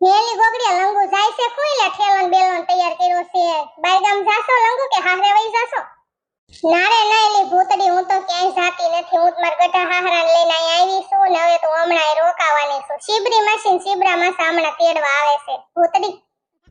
હેલી ગોગડી લંગુ જાય છે કોઈલા ઠેલન બેલન તૈયાર કર્યો છે. બારગામ જાશો લંગુ કે હારે વઈ જાશો? ના રે ના એલી ભૂતડી, હું તો ક્યાંય જાતી નથી. હું મારા ગઢા હાહરાને લઈને અહીં આવી છું ને હવે તો હમણાં રોકાવાની છું. શિબરી માસી શિબરા માસા હમણાં તેડવા આવે છે. ભૂતડી.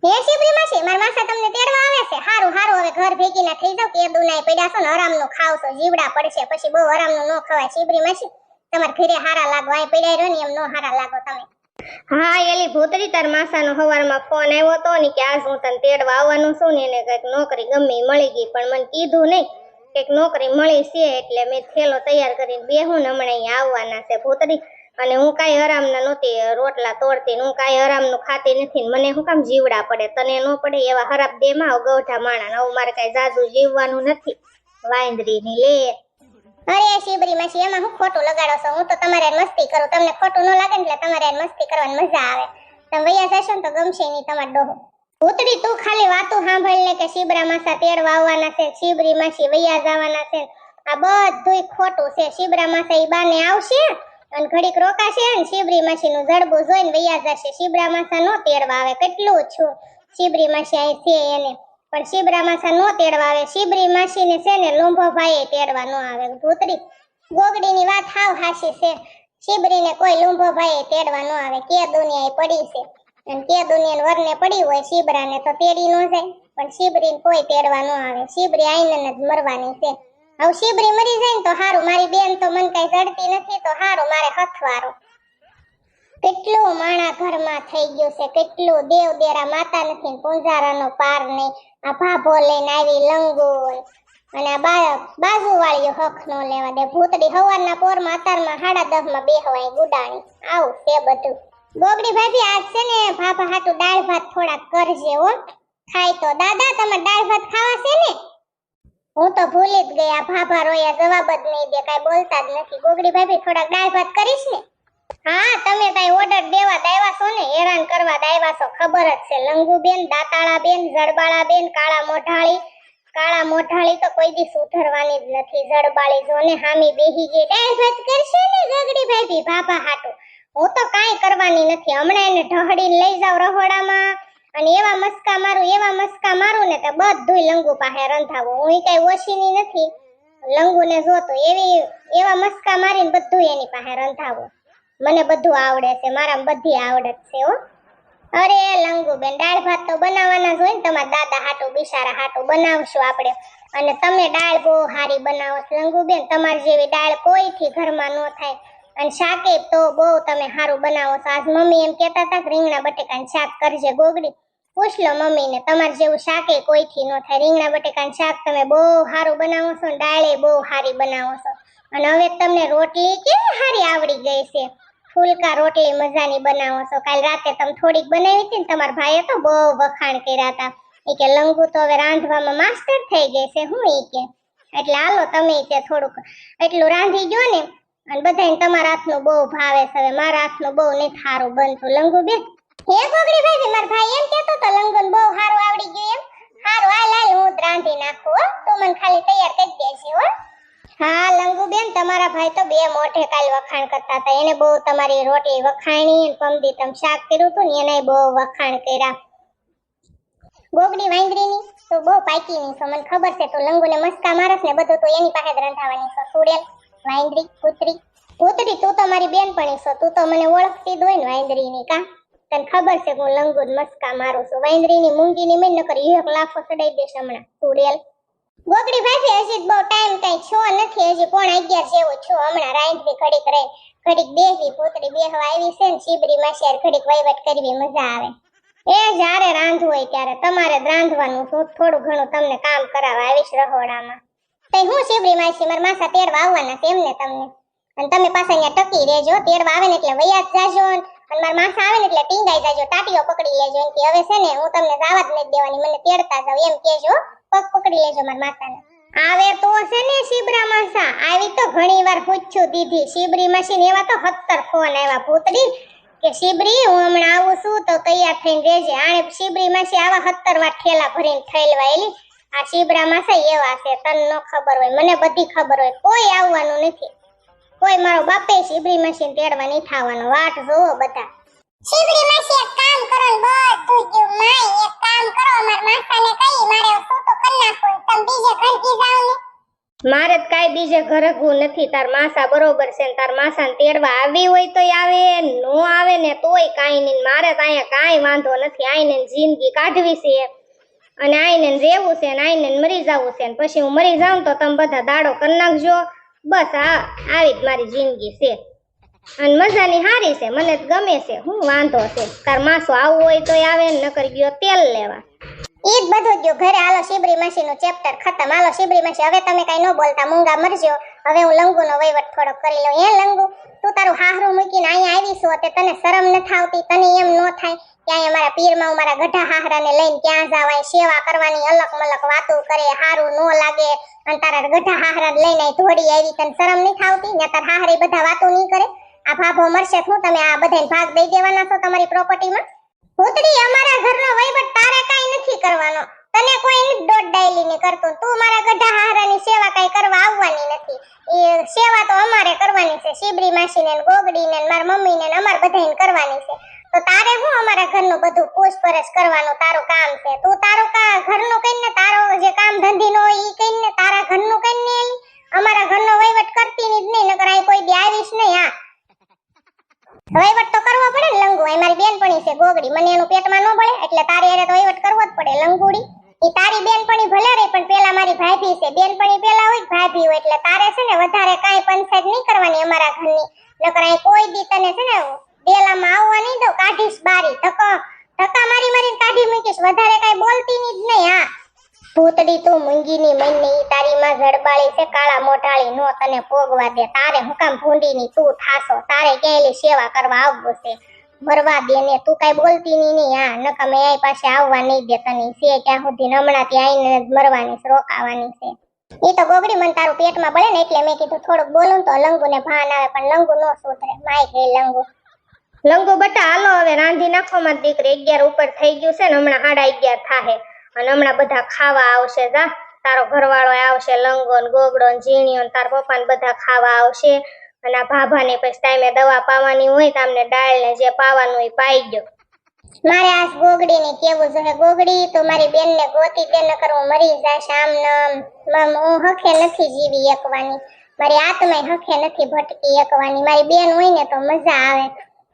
હે શિબરી માસી, માર માસા તમને તેડવા આવે છે? હારું હારું, હવે ઘર ભેગી ના થઈ જાવ કે દુનાઈ પડ્યા છો ને હરામનું ખાવ છો, જીવડા પડશે, પછી બહુ હરામનું ન ખવાય. શિબરી માસી, તમારે ઘરે હારા લાગો, અહીં પડ્યા રહ્યો ને એમ ન હારા લાગો તમે. હા, એલી ભૂતરી તાર માસાનો હવારમાં ફોન આવ્યો તો ને કે આજ હું તને તેડવા આવવાનું છું ને એને કંઈક નોકરી ગમે મળી ગઈ, પણ મને કીધું નહીં. કંઈક નોકરી મળી છે એટલે મેં થેલો તૈયાર કરીને બેહું ને હમણાં અહીંયા આવવાના છે ભૂતરી. અને હું કાંઈ હરામના નહોતી, રોટલા તોડતી હું કાંઈ હરામનું ખાતી નથી મને શું કામ જીવડા પડે, તને ન પડે એવા હરાબ દેમાં ગૌઠા માણા નવું મારે કાંઈ જાજુ જીવવાનું નથી. વાંદરીની લે અરે શિબરી માસી એમાં હું ખોટું લગાડો છો? હું તો તમારે મસ્તી કરું. તમને ખોટું ન લાગે એટલે તમારે મસ્તી કરવાની મજા આવે. તમે વૈયા જશો ને તો ગમશે નહીં તમાર ડોહો. ભૂતડી, તું ખાલી વાતું સાંભળ લે કે શિબરા માસા તેડવા આવવાના છે, શિબરી માસી વૈયા જવાના છે. આ બધુંય ખોટું છે. શિબરા માસા ઈ બાને આવશે અને ઘડીક રોકાશે અને શિબરી માસી નું જડબું જોઈને વૈયા જશે. શિબરા માસા નો તેડવા આવે. કેટલું છું. શિબરી માસી અહીં છે એને. પણ શિબરા માસા નો તેડવા આવે. શિબરી માસી ને છે ને લુંભો ભાઈ તેડવા નો આવે. ભૂતરી ગોગડીની વાત હાવ હાસી છે. શિબરીને કોઈ લુંભો ભાઈ તેડવા નો આવે. કે દુનિયા પડી છે. અને કે દુનિયા વરને પડી હોય શિબરાને તો તેડી નો જાય. પણ શિબરીને કોઈ તેડવા નો આવે. શિબરી આઈને જ મરવાની છે. હવે શિબરી મરી જાય ને તો હારું. મારી બેન તો મન કઈ જડતી નથી તો હારું. મારે હથવારો. કેટલું માણા ઘરમાં થઈ ગયું છે, કેટલું દેવ દેરા માતા નથી પૂંજારાનો પાર નહીં. આ ભાભો લઈને આવી લંગોલ અને આ બાજુ વાળીઓ હક નો લેવા દે. ભૂતડી હવારના પોરમાં, અતારમાં હાડા દહમાં બેહવાય ગુડાણી. આવું તે બધું. ગોગડી ભાભી, આજ છે ને ભાભા હાટું દાળ ભાત થોડાક કરજે હો. ખાય તો દાદા તમે દાળ ભાત ખાવા છે ને? હું તો ભૂલી જ ગયા ભાભા રોયા જવાબ જ નહીં દે, કાઈ બોલતા જ નથી. ગોગડી ભાભી, થોડાક દાળ ભાત કરીશ ને? હા, તમે કઈ ઓર્ડર દેવા દાવ્યા છો ને? હેરાન કરવા દાવ્યા છો. ખબર જ છે. લંગુબેન, દાતાળાબેન, જડબાળાબેન, કાળા મોઢાળી. કાળા મોઢાળી તો કોઈ દી સુધરવાની જ નથી. જડબાળી જો ને હામી બેહી ગઈ. દાળ ભાત કરશે ને ગગડી ભાભી? ભાભા હાટુ. હું તો કાંઈ કરવાની નથી. હમણાં એને ઢહડીને લઈ જાવ રહોડામાં. અને એવા મસ્કા મારું, એવા મસ્કા મારું ને તો બધુંય લંગુ પાસે રંધાવો. હું કઈ ઓછીની નથી. લંગુને જોતો એવી, એવા મસ્કા મારીને બધું એની પાસે રંધાવો. મને બધું આવડે છે મારા બધી આવડત છે હો. અરે લંગુ બેન દાળ ભાત તો બનાવવાના જ હોય ને, તમારા દાદા હાટું, બિસારા હાટું બનાવશું આપણે. અને તમે દાળ બહુ સારી બનાવો છો. લંગુ બેન તમારી જેવી દાળ કોઈથી ઘરમાં ન થાય. અને શાકે તો બહુ તમે સારું બનાવો છો. આજ મમ્મી એમ કહેતા હતા કે રીંગણા બટેકાનું શાક કરજે ગોગડી. પૂછ લો મમ્મીને, તમારે જેવું શાકે કોઈથી ન થાય. રીંગણા બટેકાનું શાક તમે બહુ સારું બનાવો છો ને, દાળે બહુ સારી બનાવો છો. અને હવે તમને રોટલી કેવી સારી આવડી ગઈ છે. ફૂલકા રોટલી મજાની બનાવો છો. કાલ રાતે તમે થોડીક બનાવી હતી ને તમારા ભાઈએ તો બહુ વખાણ કર્યા હતા. એ કે લંગુ તો હવે રાંધવામાં માસ્ટર થઈ ગઈ છે હું એ કે. એટલે હાલો તમે કે થોડુંક એટલું રાંધી ગયો ને. અને બધાને તમારા હાથનું બહુ ભાવે છે હવે. મારા હાથનું બહુ નહીં સારું બનતું. લંગુ બે હે ગોગડી ભાઈ મારા ભાઈ એમ કહેતો તો લંગુન બહુ સારું આવડી ગયું એમ. સારું હાલ હાલ, હું રાંધી નાખું હો. તું મને ખાલી તૈયાર કરી દેજે હો. હા, લંગુબેન, તમારા ભાઈ તો બે મોઢે કાલ વખાણ કરતા હતા. એને બહુ તમારી રોટલી વખાણી પમદી તમ શાક કર્યું હતું ને એને બહુ વખાણ કર્યા. ગોગડી વાંદરીની તો બહુ પાકીની છો. મને ખબર છે, તો લંગુને મસ્કા મારસ ને બધું તો એની પાસે જ રંધાવાની છો. સુડેલ વાંદરી કૂતરી કૂતરી તું તો મારી બેનપણી છો. તું તો મને ઓળખતી જ ને વાંદરીની કા? તને ખબર છે હું લંગુ મસ્કા મારું છું. વાંદરીની મૂંગીની મેં નકર એક લાફો ચડાઈ દેશ હમણાં. સુડેલ ગોગડી ભાભી હજી બહુ ટાઈમ કઈ છો નથી, હજી કોણ અગિયાર જેવો છો. હમણાં રાંધવી ઘડીક રહે ઘડીક બેહવી પોતરી બેહવા આવી છે ને શીબરી માસિયાર ઘડીક વહીવટ કરવી, મજા આવે. એ જ્યારે રાંધવું હોય ત્યારે, તમારે રાંધવાનું થોડું ઘણું તમને કામ કરાવવા આવીશ રહોડામાં. તે હું શીબરી માસી, મારા માસા તેરવા આવવાના છે એમને તમને? અને તમે પાછા અહીંયા ટકી રહેજો તેરવા આવે ને એટલે વૈયા જાજો અને મારા માસા આવે ને એટલે ટીંગાઈ જાજો ટાટીઓ પકડી લેજો. કે હવે છે ને હું તમને જવા જ નથી દેવાની, મને તેડતા જાવ એમ કેજો પગ પકડી લેજો મારા માસાને આવે તો છે ને શિબરા માસા, આવી તો ઘણી વાર પૂછ્યું દીધી. શિબરી મશીન એવા તો સત્તર ફોન આવ્યા. ભૂતડી, કે શિબરી, હું હમણાં આવું છું તો તૈયાર થઈને રહેજે. આણે શિબરી માસી આવા સત્તર વાર ઠેલા ભરીને થયેલવાયેલી આ શિબરા માસા એવા છે, તન નો ખબર હોય, મને બધી ખબર હોય. કોઈ આવવાનું નથી. કોઈ મારો બાપે શિબરી મશીન તેડવા નહીં થવાનો. વાટ જોવો બધા. મારે છૂટું કરી બીજે ઘર કી નથી. તાર માસા બરોબર છે ને તાર માસાને તેડવા આવી હોય તોય આવે નો આવે ને તોય કાઈ નહીં. મારે તો અહીંયા કાઈ વાંધો નથી. આઈને જિંદગી કાઢવી છે. અને આઈને રહેવું છે ને આઈને મરી જવું છે ને. પછી હું મરી જાઉં તો તમે બધા દાડો કરી નાખજો. બસ આ, આવી જ મારી જિંદગી છે. અને મજાની હારી છે, મને ગમે છે, હું વાંધો છે. તાર માસો આવું હોય તો આવે ને નકર ગયો તેલ લેવા. એ જ બધું ગયો. ઘરે હાલો શિબરી માસી નું ચેપ્ટર ખતમ. હાલો શિબરી માસી. હવે તમે કઈ ન બોલતા, મૂંગા મરજો. હવે હું લંગુ નો વહીવટ થોડો કરી લઉં. હે લંગુ, તું તારું હાહરું મૂકીને અહીંયા આવી છું તે તને શરમ ન થાવતી તને એમ ન થાય ક્યાંય અમારા મારા પીરમાં હું મારા ગઢા હાહરાને લઈને ક્યાં જવાય, સેવા કરવાની અલગ મલક વાતો કરે, હારું ન લાગે. અને તારા ગઢા હાહરા લઈને ધોડી આવી, તને શરમ નહીં થાવતી ને તાર હાહરી બધા વાતો નહીં કરે? આ ભાભો મરશે શું તમે આ બધાને ભાગ દઈ દેવાના છો તમારી પ્રોપર્ટીમાં ભૂતડી અમારા ઘરનો વહીવટ તારે કાઈ નથી કરવાનો. તને કોઈ દોઢ ડાયલી ની કરતું તું મારા ગઢા હારાની સેવા કાંઈ કરવા આવવાની નથી. એ સેવા તો અમારે કરવાની છે, શિબરી માસીને ગોગડીને મારા મમ્મીને ને અમારે બધાને કરવાની છે. તો તારે હું અમારા ઘરનું બધું પૂછપરછ કરવાનું, તારું કામ છે? તું તારું ઘરનું કઈને તારો જે કામ ધંધી નો હોય ઈ કઈને તારા ઘરનું કઈને એલી અમારા ઘરનો વહીવટ કરતી ની જ નહીં નકર અહીં કોઈ દી આવીશ નહીં હા વહીવટ તો કરવો પડે ને લંગુ એ મારી બેનપણી છે ગોગડી મને એનું પેટમાં ન ભળે એટલે તારે એને તો વહીવટ કરવો જ પડે લંગુડી ઈ તારી બેનપણી ભલે રહી પણ પેલા મારી ભાભી છે બેનપણી પેલા હોય કે ભાભી હોય એટલે તારે છે ને વધારે કાંઈ પંચાયત નહીં કરવાની અમારા ઘરની નકર અહીં કોઈ દી તને છે ને ડેલામાં આવવા નહીં દઉં કાઢીશ બારી ધક્કો ધક્કા મારી મારીને કાઢી મૂકીશ વધારે કાંઈ બોલતી ની જ નહીં હા ભૂતડી તું મૂંગીની મનની ઈ તારી માં જડબાળી છે કાળા મોઢાળી નો તને તારે હુકમ કામ ભૂંડીની? તું થાશો, તારે કેલી સેવા કરવા આવવું છે? મરવા દે ને તું કઈ બોલતી નહીં નહીં હા નકા મેં અહીં પાસે આવવા નહીં દે તને. છે ત્યાં સુધી હમણાં ત્યાં આવીને મરવાની રોકાવાની છે. એ તો ગોગડી મન તારું પેટમાં બળે ને એટલે મેં કીધું થોડુંક બોલું તો લંગુ ને ભાન આવે, પણ લંગુ નો સુધરે. માય ગઈ લંગુ. લંગુ બટા, હાલો હવે રાંધી નાખો મારી દીકરી. અગિયાર ઉપર થઈ ગયું છે ને હમણાં સાડા અગિયાર થાહે. અને હમણાં બધા ખાવા આવશે, જા. તારો ઘરવાળો આવશે લંગો ને ગોગડો ને ઝીણીઓ ને તાર પપ્પા ને બધા ખાવા આવશે અને આ ભાભાને પછી ટાઈમે દવા પાવાની હોય તો ડાળ ને જે પાવાનું હોય પાઈ ગયો મારે આ ગોગડી ને કેવું જોઈએ ગોગડી તો મારી બેન ને ગોતી તે નકર હું મરી જાશ આમ નામ. હું હખે નથી જીવી એકવાની. મારી આત્મા હખે નથી ભટકી એકવાની. મારી બેન હોય ને તો મજા આવે.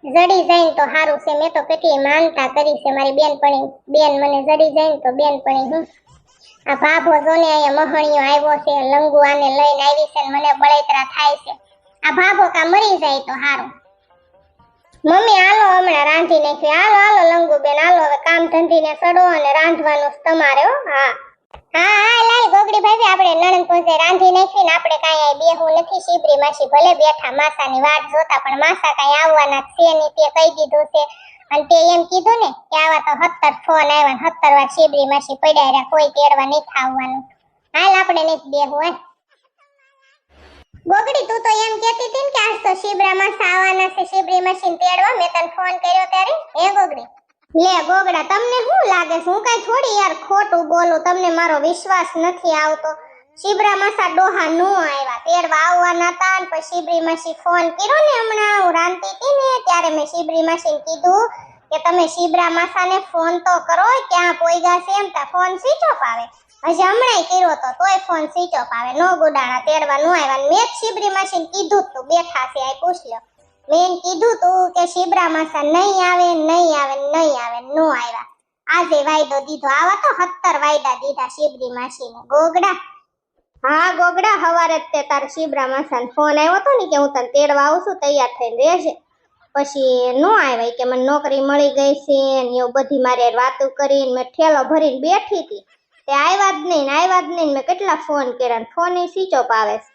જડી જાય ને તો સારું છે. મેં તો કેટલી માનતા કરી છે મારી બેન પણ બેન મને જડી જાય તો બેનપણી હું આ ભાભો જોને અહીંયા મહણિયો આવ્યો છે, લંગુ આને લઈને આવી છે મને બળેતરા થાય છે. આ ભાભો કા મરી જાય તો સારું મમ્મી, હાલો હમણાં રાંધી નાખ્યું. હાલો હાલો લંગુ બેન હાલો હવે કામ ધંધીને સડો અને રાંધવાનું તમારે, હો. હા. હા લાલ ગોગડી ભાભી, આપણે નણંદ પહોંચે રાંધી નાખી ને આપણે કાંઈ અહીં બેહવું નથી. શીબરી માસી ભલે બેઠા માસાની વાટ જોતા, પણ માસા કાંઈ આવવાના છે નહીં, તે કહી દીધું છે. અને તે એમ કીધું ને કે આવા તો સત્તર ફોન આવ્યા ને સત્તર વાર શીબરી માસી પડ્યા રહ્યા, કોઈ તેડવા નહીં ખાવાનું હાલ આપણે નહીં બેહવું હે ગોગડી તું તો એમ કહેતી હતી ને કે આજ તો શિબરા માસા આવવાના છે, શિબરી મશીન તેડવા. મેં તને ફોન કર્યો ત્યારે. હે ગોગડી લે ગોગડા તમને શું લાગે હું કઈ થોડી યાર ખોટું બોલું, તમને મારો વિશ્વાસ નથી આવતો. શિબરા માસા ડોહા નો આવ્યા તેડવા આવવાના હતા ને પછી માસી ફોન કર્યો ને હમણાં. હું રાંધતી હતી ને ત્યારે મેં શિબરી માસીને કીધું કે તમે શિબરા માસાને ફોન તો કરો, ક્યાં પોઈગા છે એમ તા ફોન સ્વિચ ઓફ આવે. હજી હમણાં કર્યો તો, તોય ફોન સ્વિચ ઓફ આવે. નો ગુડાણા તેડવા નો આવ્યા મેં જ શિબરી માસીને કીધું તું. બેઠા છે આ પૂછ લ્યો. મેં કીધું તું કે શિબરા માસા નહીં આવે નહીં આવે નહીં આવે, નો આવ્યા આજે વાયદો દીધો. આવા તો સત્તર વાયદા દીધા શિબરી માસીને. ગોગડા. હા, ગોગડા હવારે જ તે તાર શિબરા માસાને ફોન આવ્યો હતો ને કે હું તને તેડવા આવું છું, તૈયાર થઈને રહેજે. પછી નો આવ્યા કે મને નોકરી મળી ગઈ છે ને એવું બધી મારે વાતો કરીને મેં ઠેલો ભરીને બેઠી હતી. તે આવ્યા જ નહીં આવ્યા જ નહીં મેં કેટલા ફોન કર્યા ફોન સ્વિચ ઓફ આવે છે.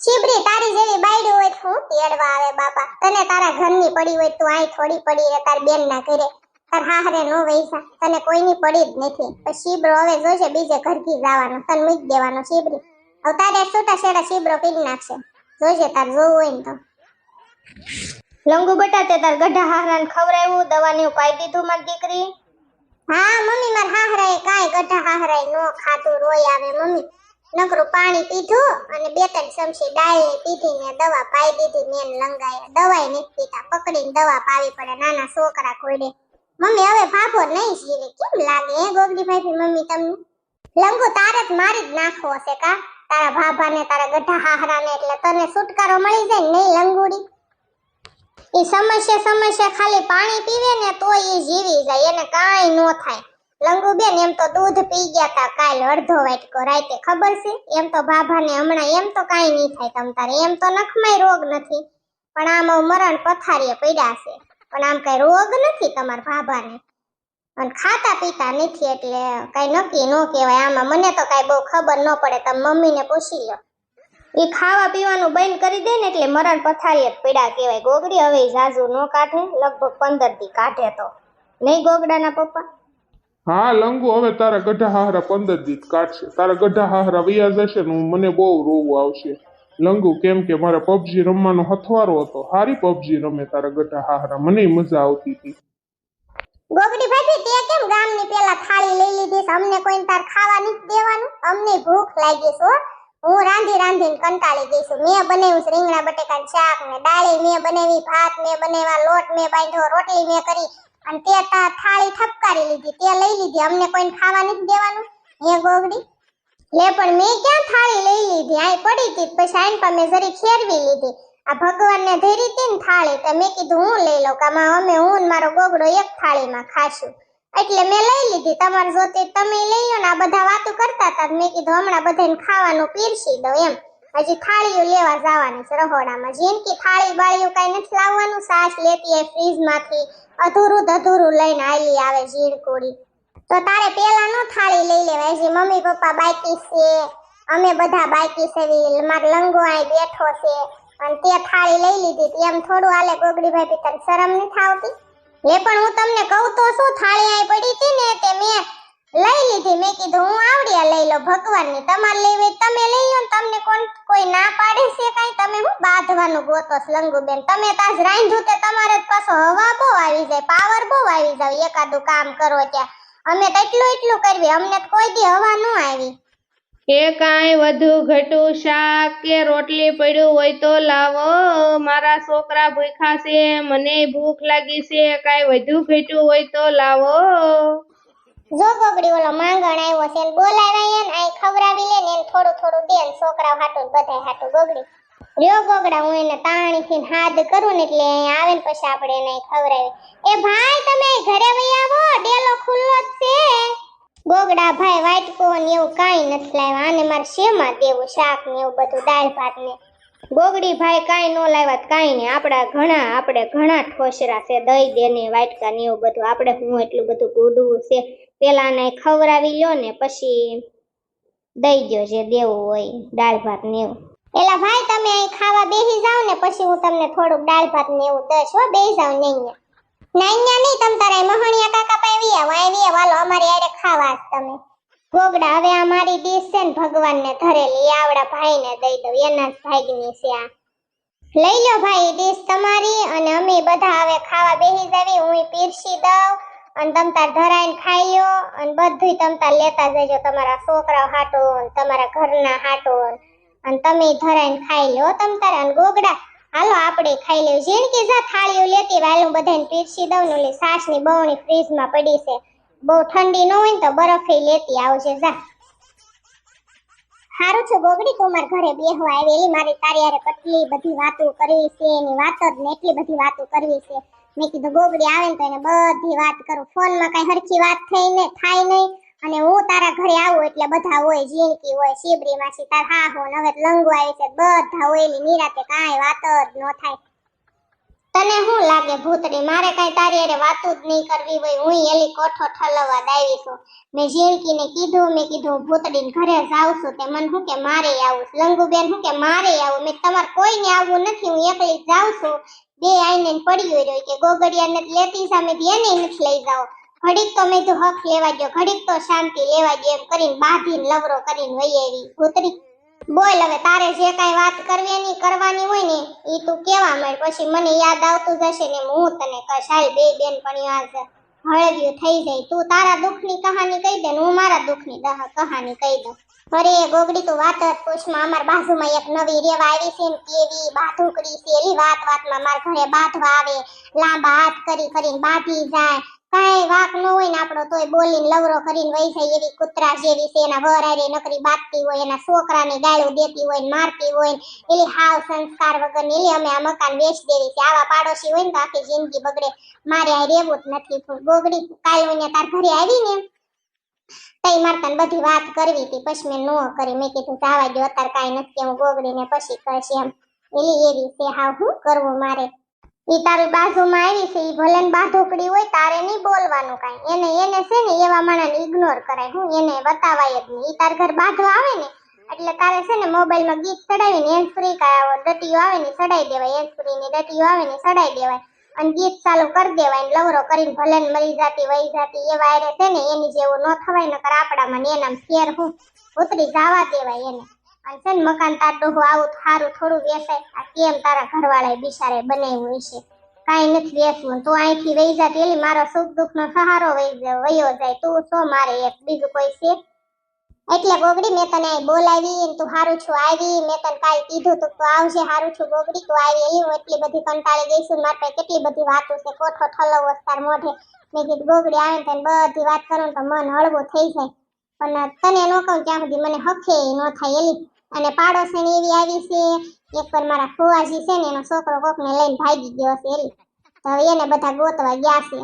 શિબરી, તારી જેવી બાયડી હોય હું તેડવા આવે બાપા? તને તારા ઘરની પડી હોય તું આય થોડી પડી રહે, તાર બેન ના ઘરે. તાર હાહરે નો વૈસા તને કોઈની પડી જ નથી. પણ શિબરો હવે જોશે બીજે ઘરથી જવાનો તને મૂકી દેવાનો શીબરી. હવે તારે છૂટા છેડા શિબરો પીડી નાખશે. જોજે તાર જોવું હોય ને તો. લંગુ બટા તે તાર ગઢા હારાને ખવરાવ્યું દવાની પાઈ દીધું મારી દીકરી? હા મમ્મી માર હાહરાએ કાંઈ ગઢા હાહરાએ નો ખાતું રોય આવે મમ્મી. નકરું પાણી પીધું અને બે ત્રણ ચમચી ડાળી પીધી ને દવા પાઈ દીધી મેન લંગાયા દવાય નથી પીતા પકડીને દવા પાવી પડે નાના છોકરા કોઈડે મમ્મી, હવે ભાભો નહીં શીરે કેમ લાગે હે ગોગડી ભાઈ મમ્મી તમને? લંગુ તારે જ મારી જ નાખવો છે કા? તારા ભાભાને, તારા ગઢા હાહરાને એટલે તને છુટકારો મળી જાય નહીં લંગુડી એ સમસ્યા સમસ્યા ખાલી પાણી પીવે ને તો એ જીવી જાય, એને કાંઈ ન થાય. લંગુબેન એમ તો દૂધ પી ગયા તા કાલ અડધો વાટકો રાતે, ખબર છે? એમ તો ભાભાને હમણાં એમ તો કાંઈ નહીં થાય તમ તારે, એમ તો નખમાંય રોગ નથી. પણ આમ મરણ પથારીએ પડ્યા છે. પણ આમ કઈ રોગ નથી તમારા ભાભાને. અને ખાતા પીતા નથી એટલે કઈ નક્કી ન કહેવાય. આમાં મને તો કઈ બહુ ખબર ન પડે. તમે મમ્મીને પૂછી લો એ ખાવા પીવાનું બંધ કરી દે ને એટલે મરણ પથારી જ પીડા કહેવાય. ગોગડી હવે ઝાઝુ ન કાઢે. લગભગ પંદર દી કાઢે તો. નહીં ગોગડાના પપ્પા? હા, લંગુ, હવે તારા ગઢા હારા પંદર દી કાઢશે. તારા ગઢા હારા વૈયા જશે ને મને બહુ રોવું આવશે. લંગુ કેમ કે મારે પબજી રમવાનો હથવારો હતો. હારી પબજી રમે તારા ગઢા હારા મને મજા આવતી હતી. ગોબડી ભાભી, તે કેમ ગામની પેલા થાળી લઈ લીધી અમને કોઈ તાર ખાવા નથી દેવાનું? અમને ભૂખ લાગી છે, હું. રાંધી રાંધીને કંટાળી ગઈ છું. મેં બનાવ્યું રીંગણા, બટેકાનું શાક, ને દાળી. મેં બનાવી ભાત, મેં બનાવ્યા લોટ, મેં બાંધ્યો રોટલી મેં કરી. અને તે થાળી ઠપકારી લીધી, તે લઈ લીધી. અમને કોઈને ખાવા નથી દેવાનું? હે ગોગડી? લે, પણ મેં ક્યાં થાળી લઈ લીધી? આય પડી હતી પછી આઈન મેં જરી ખેરવી લીધી. આ ભગવાનને ધરી હતી ને થાળી, તો મેં કીધું હું લઈ લઉં કામાં અમે હું ને મારો ગોગડો એક થાળીમાં ખાશું. એટલે મેં લઈ લીધી. તમારે જોતી તમે લઈ લો ને, આ બધા વાતો કરતા હતા મેં કીધું હમણાં બધાને ખાવાનું પીરસી દઉં એમ. હજી થાળીઓ લેવા જવાની છે રહોડામાં. જિંદગી થાળી બાળીઓ કઈ નથી લાવવાનું, સાસ લેતી એ ફ્રીજમાંથી અધૂરું જ અધૂરું લઈને આલી આવે ઝીણકોડી. તો તારે પેલા નો થાળી લઈ લેવાય હજી મમ્મી પપ્પા બાકી છે. અમે બધા બાકી છે માર લંગો આય બેઠો છે. અને તે થાળી લઈ લીધી એમ થોડું હાલે ગોગડી ભાઈ તને શરમ નથી આવતી? લે પણ હું તમને કહું તો શું થાળી આય પડી હતી ને તે મેં લઈ લીધી. મેં કીધું, હું આવડિયા લઈ લો ભગવાનની. તમારે લેવી તમે લઈ લો તમને કોણ, કોઈ ના પાડે છે કાંઈ? તમે હું બાંધવાનું ગોતો છો લંગુબેન. તમે તાજ રાંધ્યું તે તમારે જ પાછો હવા બહુ આવી જાય પાવર બહુ આવી જાય. એકાદું કામ કરો ત્યાં. અમે તો એટલું એટલું કરવી. અમને તો કોઈ દી હવા ન આવી. એ કાંઈ વધુ ઘટું શાક કે રોટલી પડ્યું હોય તો લાવો. મારા છોકરા ભૂખ્યા છે મને ભૂખ લાગી છે કાંઈ વધુ ઘટ્યું હોય તો લાવો. જો બગડી ઓલો માંગણ આવ્યો છે ને બોલાવ્યા એને આઈ ખવડાવી લે ને થોડું થોડું દે ને છોકરાઓ હાટું બધાય હાટું ગોગડી રહ્યો ગોગડા, હું એને તાણીથી હાથ કરું ને એટલે અહીંયા આવે ને પછી આપણે એને ખવડાવી એ ભાઈ, તમે ઘરે વઈ આવો, ડેલો ખુલ્લો જ છે. ગોગડા, ભાઈ વાટકો ને એવું કાંઈ નથી લાવ્યા. આને મારે શેમાં દેવું? શાક ને એવું બધું, દાળ ભાત ને. ગોગડી, ભાઈ, કાંઈ નો લાવ્યા કાંઈ નહીં. આપણા ઘણા, આપણે ઘણા ઠોસરા છે, દહીં દે ને વાટકા ને એવું બધું. આપણે હું એટલું બધું ગુડવું છે. પેલા ને ખવડાવી લ્યો ને પછી દઈ દ્યો જે દેવું હોય, દાળ ભાત ને એવું. એલા ભાઈ, તમે અહીં ખાવા બેસી જાવ ને, પછી હું તમને થોડુંક દાળ ભાત ને એવું દઈશ, હો, બેસી જાવ નહીં નાઈયા નહીં, તમ તારા મહણિયા કાકા પાસે વી આવો, આવી આવો, હાલો, અમારી હારે ખાવા તમે. ગોગડા હવે આ મારી ડીશ છે ને, ભગવાનને ધરેલી આવડા ભાઈને દઈ દઉં, એના જ ભાગની છે આ. લઈ લો ભાઈ ડીશ તમારી, અને અમે બધા હવે ખાવા બેસી જાવી, હું પીરસી દઉં, અને તમ તાર ધરાઈને ખાઈ લ્યો અને બધુંય તમ તાર લેતા જજો, તમારા છોકરાઓ હાટો તમારા ઘરના હાટો અને તમે ધરાઈને ખાઈ લો તમ તારે ગોગડા. હાલો, આપણે ખાઈ લેવું. ઝીણકી જા થાળીઓ લેતી વાલું બધાને પીરસી દઉં ઓલી છાશની બવણી ફ્રીજમાં પડી છે. બહુ ઠંડી ન હોય ને તો બરફે લેતી આવજે. જા. સારું છે ગોગડી. તું મારા ઘરે બેહવા આવેલી મારી તારી હારે કેટલી બધી વાતો કરવી છે. એની વાતો જ ને એટલી બધી વાતો કરવી છે. મેં કીધું, ગોગડી આવે ને તો એને બધી વાત કરું. ફોનમાં કઈ હરખી વાત થઈ ને થાય નહીં. અને હું તારા ઘરે આવું એટલે બધા હોય જીણકી હોય, શીબરી માસી, તાર હા હો નવે લંગુ આવી છે, બધા હોય એની નિરાતે કાંઈ વાત જ ન થાય. તને શું લાગે ભૂતડી મારે કાંઈ તારી અરે વાતો જ નહીં કરવી હોય, હું એલી કોઠો ઠલવવા દાવી છું. મેં જીણકીને કીધું, મેં કીધું ભૂતડીને ઘરે જાઉં છું, તે મને શું કે મારે આવું. લંગુબેન શું કે મારે આવું? મેં તમારે કોઈને આવવું નથી, હું એકલી જાઉં છું. બે આઈને પડ્યું રહ્યો કે ગોગડિયાને લેતી સામે એને નથી લઈ જાઓ. ઘડીક તો મેં તો હક લેવા ગયો ઘડીક તો શાંતિ લેવા ગયો એમ કરીને બાંધીને લવરો કરીને વહી આવી. ભૂતરી, બોલ હવે તારે જે કાંઈ વાત કરવી એની કરવાની હોય ને એ તું કેવા માંડ? પછી મને યાદ આવતું જશે ને હું તને કહીશ, હાલ બે બેન પણ આજ હળવ્યું થઈ જાય. તું તારા દુઃખની કહાની કહી દે હું મારા દુઃખની દહ- કહાની કહી દઉં. અરે ગોગડી તું વાત જ પૂછમાં અમાર બાજુમાં એક નવી રેવા આવી છે કેવી બાધુકડી છે. એવી વાત વાતમાં મારા ઘરે બાંધવા આવે. લાંબા હાથ કરી કરીને બાંધી જાય. કાંઈ વાક ન હોય ને આપણો, તોય બોલીને લવરો કરીને વહી એવી કૂતરા જેવી છે, એના વર આરે નકરી બાંધતી હોય, એના છોકરાને ગાળું દેતી હોય ને મારતી હોય ને, એલી હાવ સંસ્કાર વગર એલી અમે આ મકાન વેચ દેવી છે. આવા પાડોશી હોય ને તો આખી જિંદગી બગડે. મારે આ રહેવું જ નથી ગોગડી, કાલ હું તાર ઘરે આવી ને, તઈ મારે બધી વાત કરવી હતી. પછી મેં નો કરી. મેં કીધું જાવા દો અત્યારે કાંઈ નથી હું ગોગડીને પછી કહીશ એમ. એલી એવી છે, હાવ હું કરવું મારે? ઈ તારી બાજુમાં આવી છે, ઈ ભલે બા ઢોકડી હોય, તારે નહીં બોલવાનું કાંઈ. એને એને છે ને, એવા માણસને ઇગ્નોર કરાય. હું એને બતાવાય જ નહીં. ઈ તાર ઘર બાધો આવે ને, એટલે તારે છે ને મોબાઈલમાં ગીત ચડાવીને હેન્ડ ફ્રી કા ડટીઓ આવે ને, ચડાઈ દેવાય. હેન્ડ ફ્રી ની ડટીઓ આવે ને, ચડાઈ દેવાય. અને ગીત ચાલુ કરી દેવાય ને, લવરો કરીને ભલે મરી જાતી, વહી જાતી, એવા એરે છે ને, એની જેવું ન થવાય, નકર આપડામાં ને એનામ ફેર હું. ઉતરી જવા દેવાય એને. અને મકાન તાર આવું સારું થોડું વેસાય. આ કેમ તારા ઘરવાળાએ બિચારે બનાવ્યું હશે કાંઈ નથી વેસવું. તું અહીંથી વહી જા એલી મારો સુખ દુઃખ નો સહારો વયો જાય. તું શું મારે એક, બીજું કોઈ છે? એટલે ગોગડી મેં તને અહીં બોલાવી તું હારું છું, આવી. મેં તને કાલ કીધું તું તું આવજે, હારું છું ગોગડી તું આવી. એવું એટલી બધી કંટાળી ગઈ છું મારી કેટલી બધી વાતો છે. કોઠો ઠલવો તાર મોઢે. મેં કીધું ગોગડી આવે ને તને બધી વાત કરું તો મન હળવું થઈ જાય. પણ તને ન કહું ત્યાં સુધી મને હખે નો થાય અને પાડોશણી એવી આવી છે, એક પર મારા ફુવાજી છે ને એનો છોકરો કોકને લઈને ભાગી ગયો છે એલી. તો હવે એને બધા ગોતવા ગયા છે.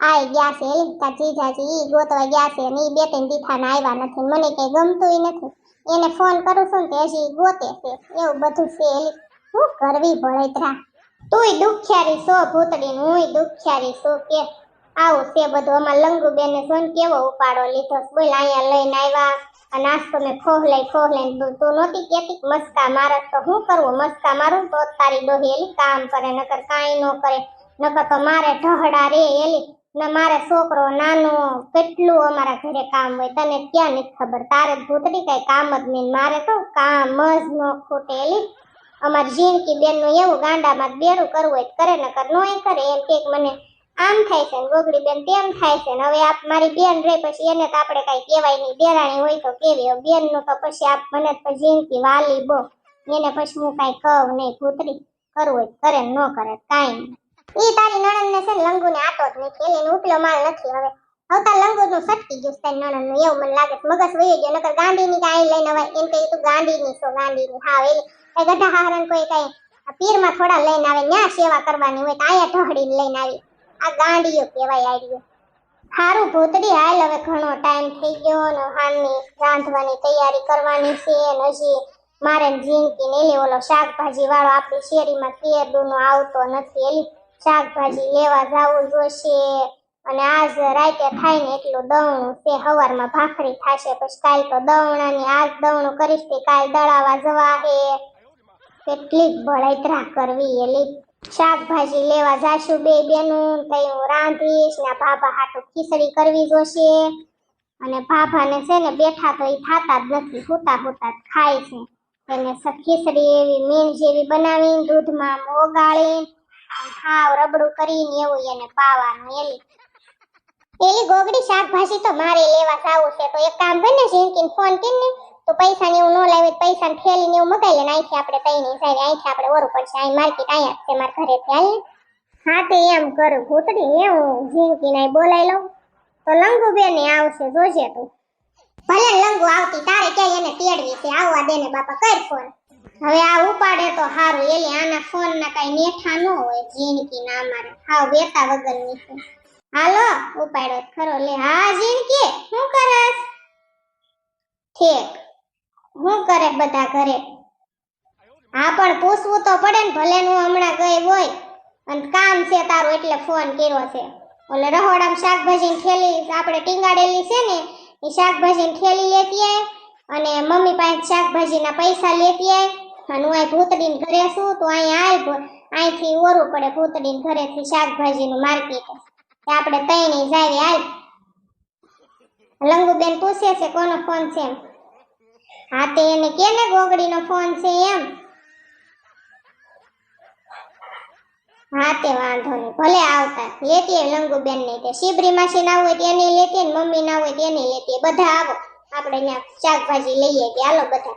આય ગયા છે એલી તા જીજાજી ઈ ગોતવા ગયા છે અને ઈ બે ત્રણ દીઠાને આવ્યા નથી. મને કઈ ગમતું નથી. એને ફોન કરું છું ને હજી ગોતે છે. એવું બધું છે એલી. શું કરવી ભળેતરા તુંય દુખ્યારી સો ભૂતડી ને હુંય દુખ્યારી સો કે આવું છે બધું. અમાર લંગુબેન ને જોન કેવો ઉપાડો લીધો. બોલ, અહીંયા લઈને આવ્યા આ નાસ્તો મેં ખોહલાઈ ખોહલાઈ તું તું નહોતી કેતી મસ્કા મારસ તો શું કરવું? મસ્કા મારું તો તારી ડોહી એલી કામ કરે, નકર કાંઈ ન કરે. નકર તો મારે ઢહડા રે એલી. ને મારે છોકરો નાનો, કેટલું અમારા ઘરે કામ હોય તને ક્યાં નથી ખબર? તારે ભૂતડી કઈ કામ જ નહીં મારે તો કામ જ ન ખૂટે એલી. અમારી જીણકી બેનનું એવું ગાંડામાં બેરું કરવું હોય તો કરે, નકર નોય કરે. એમ કે મને આમ થાય છે, ગોગડી બેન તેમ થાય છે. હવે આપ મારી બેન રે, પછી એને તો આપણે કઈ કહેવાય નહીં. દેરાણી હોય તો કેવી બેનનું તો પછી આપ મને તો જીણકી વાલી બો. એને પછી હું કઈ કહું નહીં, ભૂતરી કરવું હોય કરે ન કરે, કાંઈ ઈ તારી નણંદ ને છે લંગુ ને આટો જ નથી. એલી ઉપલો માલ નથી. હવે આવતા લંગુ નું સટકી ગયું તારી નણંદનું એવું મને લાગે મગજ વહી ગયો. નકર ગાંડી ની કાંઈ લઈને હવે એમ કે તું ગાંડી ની છો ગાંડી ની હા, એલી. કઈ ગઢા હારણ કોઈ કઈ પીરમાં થોડા લઈને આવે, ન્યા સેવા કરવાની હોય તો આયા ઢોળી લઈને આવી. આ ગાંડીઓ કહેવાય આડ્યો હારું ભૂતડી હાલ હવે ઘણો ટાઈમ થઈ ગયો ને હાલની રાંધવાની તૈયારી કરવાની છે ને હજી મારે જિંદગી ને ઓલો શાકભાજી વાળો આપણી શેરીમાં તેરડું આવતો નથી. એલી શાકભાજી લેવા જવું જોશે અને આજ રાતે થાય ને એટલું દવણું છે, હવારમાં ભાખરી થાશે, પછી કાલ તો દવણાની આજ દવણું કરીશ તે કાલ દળાવા જવા હે કેટલીક બળતરા કરવી એલી. શાકભાજી લેવા જાશું બે બેનું, તઈ હું રાંધીશ ને ભાભા હાટુ ખીચડી કરવી જોશે. અને ભાભાને છે ને બેઠા તો એ થાતા જ નથી, હોતા હોતા ખાય છે. એને ખીચડી એવી મીણ જેવી બનાવીને દૂધમાં ઓગાળીને હાવ રબડું કરીને એવું એને પાવાનું એલી. એલી ગોગડી, શાકભાજી તો મારે લેવા જાવું છે, તો એક કામ બને છે ફોન કરીને તો પૈસા ને ન લાવે પૈસા ને થેલી ને મગાઈ લે અહીંથી આપણે તઈ નહીં જાય અહીંથી આપણે ઓરું પડશે અહીં માર્કેટ અહીંયા છે મારા ઘરેથી હાલ હા તે એમ કર ભૂતડી ને હું ઝીણકી ને બોલાઈ લઉં. તો લંગુ બેન આવશે, જોજે તું. ભલે લંગુ આવતી, તારે ક્યાંય એને તેડવી છે આવવા દે ને બાપા કર ફોન. હવે આ ઉપાડે તો હારું, એલી આના ફોન ના કઈ નેઠા ન હોય ઝીણકી ના અમારે હાવ બેતા વગરની છે. હાલો, ઉપાડ્યો ખરો, લે. હા ઝીણકી શું કરસ? ઠીક. શું કરે બધા ઘરે? હા, પણ પૂછવું તો પડે ને ભલે હું હમણાં ગઈ હોય. અને કામ છે તારું, એટલે ફોન કર્યો છે. ઓલે રહોડામાં શાકભાજીની થેલી આપણે ટીંગાડેલી છે ને, એ શાકભાજીની થેલી લેતી આય. અને મમ્મી પાસે શાકભાજીના પૈસા લેતી આય. અને હું અહીં ભૂતડીને ઘરે છું, તો અહીંયા આય અહીંથી ઓરું પડે ભૂતડીને ઘરેથી શાકભાજીનું માર્કેટ. આપણે તૈણી જાવી હાલ. લંગુબેન પૂછે છે, કોનો ફોન છે એમ? હા, તે એને કેને ગોગડીનો ફોન છે એમ. હા, તે વાંધો નહીં. ભલે આવતા. લેતી લંગુબેન નહીં તે. શિબરી માસી ના હોય તેની લેતી ને મમ્મી ના હોય તેની લેતી. બધા આવો. આપણે ત્યાં શાકભાજી લઈએ કે હાલો બધા.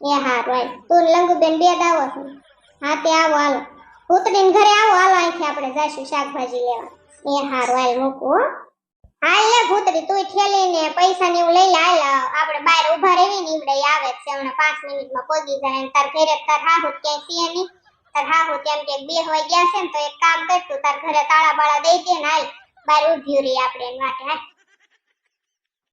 એ હા ભાઈ તું ને લંગુબેન બે દાવો છો. હા, તે આવો, હાલો. પુતળીને ઘરે આવો. હાલો, અહીંથી આપણે જઈશું શાકભાજી લેવા. એ હારું, હાલ, મૂકું, હો. હાલ લે ભૂતરી તું ઠેલી ને પૈસા ને એવું લઈ લે, હાલ આપણે બહાર ઊભા રહેવી ને ઈવડે આવે છે, હમણાં પાંચ મિનિટમાં પહોંચી જાય ને તાર ઘરે, તાર હાહુ ક્યાંય છે નહીં તાર હાહુ તેમ કે બે હોય ગયા છે ને તો એક કામ કર, તું તાર ઘરે તાળા બાળા દઈ દે ને, હાલ, બહાર ઊભી રહી આપણે માટે હાલ.